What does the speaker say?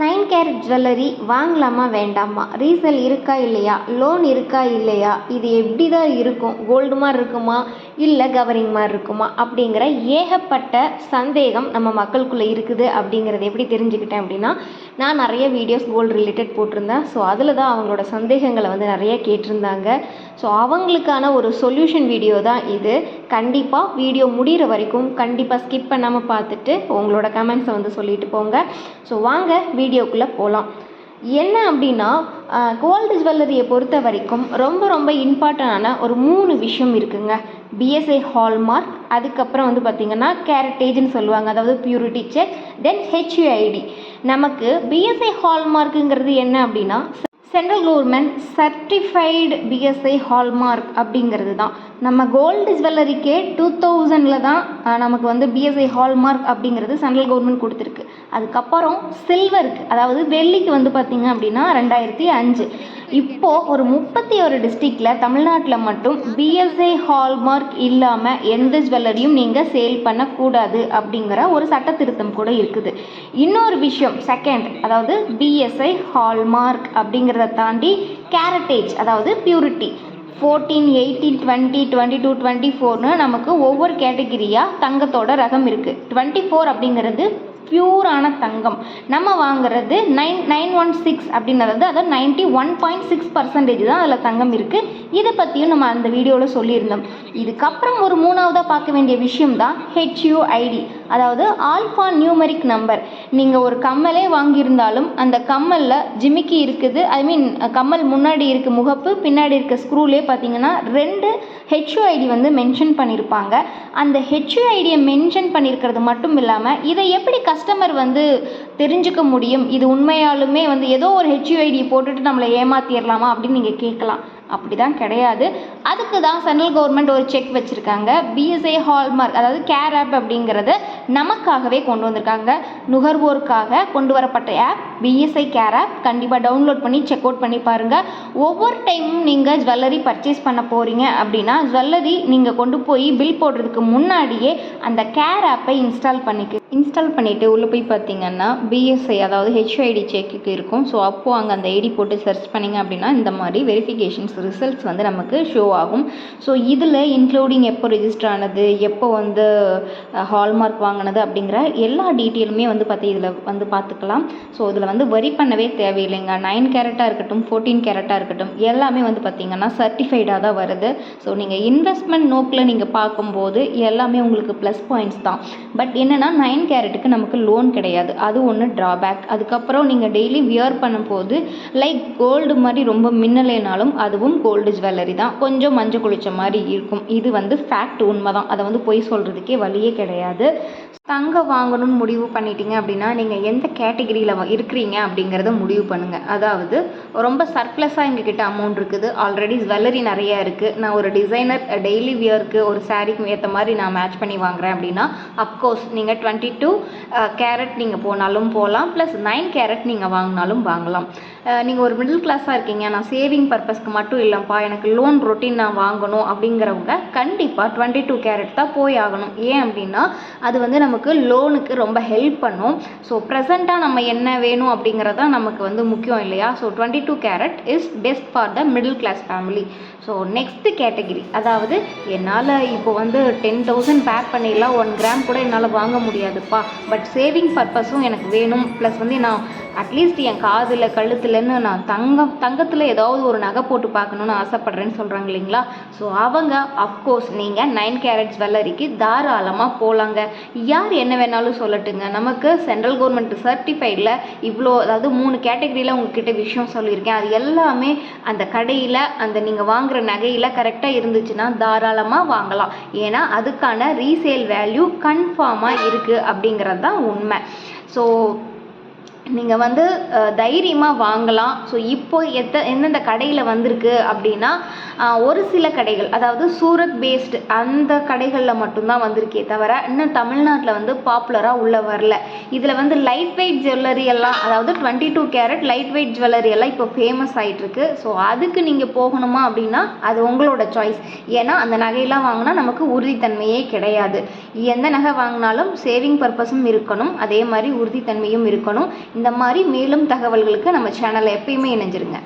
Nine carrot jewellery வாங்கலாமா வேண்டாமா? Resale இருக்கா இல்லையா? லோன் இருக்கா இல்லையா? இது எப்படி தான் இருக்கும்? கோல்டு மாதிரி இருக்குமா? இல்லை கவரிங் மாதிரி இருக்குமா? அப்படிங்கிற ஏகப்பட்ட சந்தேகம் நம்ம மக்களுக்குள்ளே இருக்குது அப்படிங்கிறத எப்படி தெரிஞ்சுக்கிட்டேன் அப்படின்னா நான் நிறைய வீடியோஸ் கோல்டு ரிலேட்டட் போட்டிருந்தேன். ஸோ அதில் தான் அவங்களோட சந்தேகங்களை வந்து நிறைய கேட்டிருந்தாங்க. ஸோ அவங்களுக்கான ஒரு சொல்யூஷன் வீடியோ தான் இது. கண்டிப்பாக வீடியோ முடிகிற வரைக்கும் கண்டிப்பாக ஸ்கிப் பண்ணாமல் பார்த்துட்டு உங்களோட கமெண்ட்ஸை வந்து சொல்லிட்டு போங்க. ஸோ வாங்க வீடியோக்குள்ளே போகலாம் என்ன அப்படின்னா கோல்டு ஜுவல்லரியை பொறுத்த வரைக்கும் ரொம்ப ரொம்ப இம்பார்ட்டண்டான ஒரு மூணு விஷயம் இருக்குங்க. பிஎஸ்ஐ ஹால்மார்க் அதுக்கப்புறம் வந்து பார்த்திங்கன்னா கேரட்டேஜ்னு சொல்லுவாங்க. அதாவது பியூரிட்டி செக் தென் ஹெச்யூஐடி நமக்கு பிஎஸ்ஐ ஹால்மார்க்குங்கிறது என்ன அப்படின்னா central government certified BSI hallmark அப்படிங்கிறது தான். நம்ம கோல்டு ஜுவல்லரிக்கே டூ தௌசண்டில் தான் நமக்கு வந்து பிஎஸ்ஐ ஹால்மார்க் அப்படிங்கிறது சென்ட்ரல் கவர்மெண்ட் கொடுத்துருக்கு. அதுக்கப்புறம் சில்வருக்கு அதாவது வெள்ளிக்கு வந்து பார்த்திங்க அப்படின்னா ரெண்டாயிரத்தி அஞ்சு. இப்போது ஒரு முப்பத்தி ஒரு டிஸ்ட்ரிக்டில் தமிழ்நாட்டில் மட்டும் பிஎஸ்ஐ ஹால்மார்க் இல்லாமல் எந்த ஜுவல்லரியும் நீங்கள் சேல் பண்ணக்கூடாது அப்படிங்கிற ஒரு சட்ட திருத்தம் கூட இருக்குது. இன்னொரு விஷயம் செகண்ட் அதாவது பிஎஸ்ஐ ஹால்மார்க் அப்படிங்கிறத தாண்டி கேரட்டேஜ் அதாவது purity fourteen eighteen twenty twenty two twenty ஃபோர்னு நமக்கு ஒவ்வொரு கேட்டகிரியாக தங்கத்தோட ரகம் இருக்குது டுவெண்ட்டி ஃபோர் அப்படிங்கிறது பியூரான தங்கம் நம்ம வாங்குறது நைன் நைன் ஒன் சிக்ஸ் அப்படின்றது அதாவது ninety one point six percentage தான் அதில் தங்கம் இருக்குது இதை பற்றியும் நம்ம அந்த வீடியோவில் சொல்லியிருந்தோம் இதுக்கப்புறம் ஒரு மூணாவதாக பார்க்க வேண்டிய விஷயம் தான் ஹெச்யூஐடி அதாவது ஆல்ஃபா நியூமரிக் நம்பர் நீங்கள் ஒரு கம்மலே வாங்கியிருந்தாலும் அந்த கம்மலில் ஜிமிக்கி இருக்குது ஐ மீன் கம்மல் முன்னாடி இருக்க முகப்பு பின்னாடி இருக்க ஸ்க்ரூலே பார்த்தீங்கன்னா ரெண்டு ஹெச்யூஐடி வந்து மென்ஷன் பண்ணியிருப்பாங்க அந்த ஹெச்யூஐடியை மென்ஷன் பண்ணியிருக்கிறது மட்டும் இல்லாமல் இதை எப்படி கஸ்டமர் வந்து தெரிஞ்சுக்க முடியும். இது உண்மையாலுமே வந்து ஏதோ ஒரு ஹெச்யூஐடி போட்டுட்டு நம்மளை ஏமாத்திடலாமா அப்படின்னு நீங்கள் கேட்கலாம். அப்படி தான் கிடையாது. அதுக்கு தான் சென்ட்ரல் கவர்மெண்ட் ஒரு செக் வச்சுருக்காங்க. பிஎஸ்ஐ ஹால்மார்க் அதாவது கேர் ஆப் அப்படிங்கிறத நமக்காகவே கொண்டு வந்திருக்காங்க. நுகர்வோருக்காக கொண்டு வரப்பட்ட ஆப் பிஎஸ்ஐ கேர் ஆப் கண்டிப்பாக டவுன்லோட் பண்ணி செக் அவுட் பண்ணி பாருங்கள் ஒவ்வொரு டைமும் நீங்கள் ஜுவல்லரி பர்ச்சேஸ் பண்ண போகிறீங்க அப்படின்னா ஜுவல்லரி நீங்கள் கொண்டு போய் பில் போடுறதுக்கு முன்னாடியே அந்த கேர் ஆப்பை இன்ஸ்டால் பண்ணிக்கு இன்ஸ்டால் பண்ணிவிட்டு உள்ளே போய் பார்த்தீங்கன்னா பிஎஸ்ஐ அதாவது ஹெச்ஐடி செக்குக்கு இருக்கும். ஸோ அப்போது அங்கே அந்த ஐடி போட்டு சர்ச் பண்ணிங்க அப்படின்னா இந்த மாதிரி வெரிஃபிகேஷன்ஸ் ரிசல்ட்ஸ் வந்து நமக்கு ஷோ ஆகும். ஸோ இதில் இன்க்ளூடிங் எப்போ ரிஜிஸ்டர் ஆனது எப்போ வந்து ஹால்மார்க் வாங்கினது அப்படிங்கிற எல்லா டீட்டெயிலுமே வந்து பார்த்து இதில் வந்து பார்த்துக்கலாம் ஸோ இதில் வந்து வரி பண்ணவே தேவையில்லைங்க. நைன் கேரட்டாக இருக்கட்டும் ஃபோர்டீன் கேரட்டாக இருக்கட்டும் எல்லாமே வந்து பார்த்திங்கன்னா சர்டிஃபைடாக தான் வருது. ஸோ நீங்கள் இன்வெஸ்ட்மெண்ட் நோக்கில் நீங்கள் பார்க்கும்போது எல்லாமே உங்களுக்கு ப்ளஸ் பாயிண்ட்ஸ் தான். பட் என்னென்னா நைன் கேரட்டுக்கு நமக்கு லோன் கிடையாது. அது ஒன்று ட்ராபேக் அதுக்கப்புறம் நீங்கள் டெய்லி வியர் பண்ணும்போது லைக் கோல்டு மாதிரி ரொம்ப மின்னலைனாலும் அதுவும் கோல்டு ஜுவல்லரி தான். கொஞ்சம் மஞ்சள் குளிச்ச மாதிரி இருக்கும். இது வந்து ஃபேக்ட் உண்மை தான் அதை வந்து பொய் சொல்கிறதுக்கே வழியே கிடையாது. தங்கம் வாங்கணும்னு முடிவு பண்ணிட்டீங்க அப்படின்னா நீங்கள் எந்த கேட்டகிரியில் இருக்கிறீங்க அப்படிங்கிறத முடிவு பண்ணுங்கள் அதாவது ரொம்ப சர்ப்ளஸாக எங்ககிட்ட அமௌண்ட் இருக்குது. ஆல்ரெடி ஜுவல்லரி நிறையா இருக்குது நான் ஒரு டிசைனர் டெய்லி வியருக்கு ஒரு சாரீக்கு ஏற்ற மாதிரி நான் மேட்ச் பண்ணி வாங்குறேன் அப்படின்னா அப் அப்கோர்ஸ் நீங்கள் டுவெண்ட்டி டூ கேரட் நீங்கள் போனாலும் போகலாம் ப்ளஸ் நைன் கேரட் நீங்கள் வாங்கினாலும் வாங்கலாம். Uh, நீங்கள் ஒரு மிடில் கிளாஸாக இருக்கீங்க நான் சேவிங் பர்பஸ்க்கு மட்டும் இல்லைப்பா எனக்கு லோன் ரொட்டீன் நான் வாங்கணும் அப்படிங்கிறவங்க கண்டிப்பாக டுவெண்ட்டி டூ கேரட் தான் போய் ஆகணும். ஏன் அப்படின்னா அது வந்து நமக்கு லோனுக்கு ரொம்ப ஹெல்ப் பண்ணும். ஸோ ப்ரெசண்ட்டாக நம்ம என்ன வேணும் அப்படிங்கிறதா நமக்கு வந்து முக்கியம் இல்லையா? So twenty two carat is best for the middle class family so next category அதாவது என்னால் இப்போ வந்து டென் தௌசண்ட் பேக் பண்ணிடலாம் ஒன் கிராம் கூட என்னால் வாங்க முடியாதுப்பா. பட் சேவிங் பர்பஸும் எனக்கு வேணும். ப்ளஸ் வந்து நான் அட்லீஸ்ட் என் காதில் கழுத்துலன்னு நான் தங்கம் தங்கத்தில் ஏதாவது ஒரு நகை போட்டு பார்க்கணுன்னு ஆசைப்பட்றேன்னு சொல்கிறாங்க இல்லைங்களா? ஸோ அவங்க அஃப்கோர்ஸ் நீங்கள் நைன் கேரட்ஸ் வெள்ளரிக்கு தாராளமாக போகலாங்க யார் என்ன வேணாலும் சொல்லட்டுங்க. நமக்கு சென்ட்ரல் கவர்மெண்ட் சர்டிஃபைடில் இவ்வளோ அதாவது மூணு கேட்டகரியில் உங்ககிட்ட விஷயம் சொல்லியிருக்கேன். அது எல்லாமே அந்த கடையில் அந்த நீங்கள் வாங்குகிற நகையில் கரெக்டாக இருந்துச்சுன்னா தாராளமாக வாங்கலாம். ஏன்னா அதுக்கான ரீசேல் வேல்யூ யூனிஃபார்மாக இருக்குது அப்படிங்கிறது தான் உண்மை. ஸோ நீங்கள் வந்து தைரியமாக வாங்கலாம். ஸோ இப்போ எத்த எந்தெந்த கடையில் வந்திருக்கு அப்படின்னா ஒரு சில கடைகள் அதாவது சூரத் பேஸ்டு அந்த கடைகளில் மட்டும்தான் வந்திருக்கே தவிர இன்னும் தமிழ்நாட்டில் வந்து பாப்புலராக உள்ளே வரல. இதில் வந்து லைட் வெயிட் ஜுவல்லரி எல்லாம் அதாவது twenty two carat light weight jewellery எல்லாம் இப்போ ஃபேமஸ் ஆகிட்டுருக்கு ஸோ அதுக்கு நீங்கள் போகணுமா அப்படின்னா அது உங்களோட சாய்ஸ் ஏன்னா அந்த நகையெல்லாம் வாங்கினா நமக்கு உறுதித்தன்மையே கிடையாது. எந்த நகை வாங்கினாலும் சேவிங் பர்பஸும் இருக்கணும். அதே மாதிரி உறுதித்தன்மையும் இருக்கணும். இந்த மாதிரி மேலும் தகவல்களுக்கு நம்ம சேனலை எப்பயுமே இணைஞ்சிருங்க.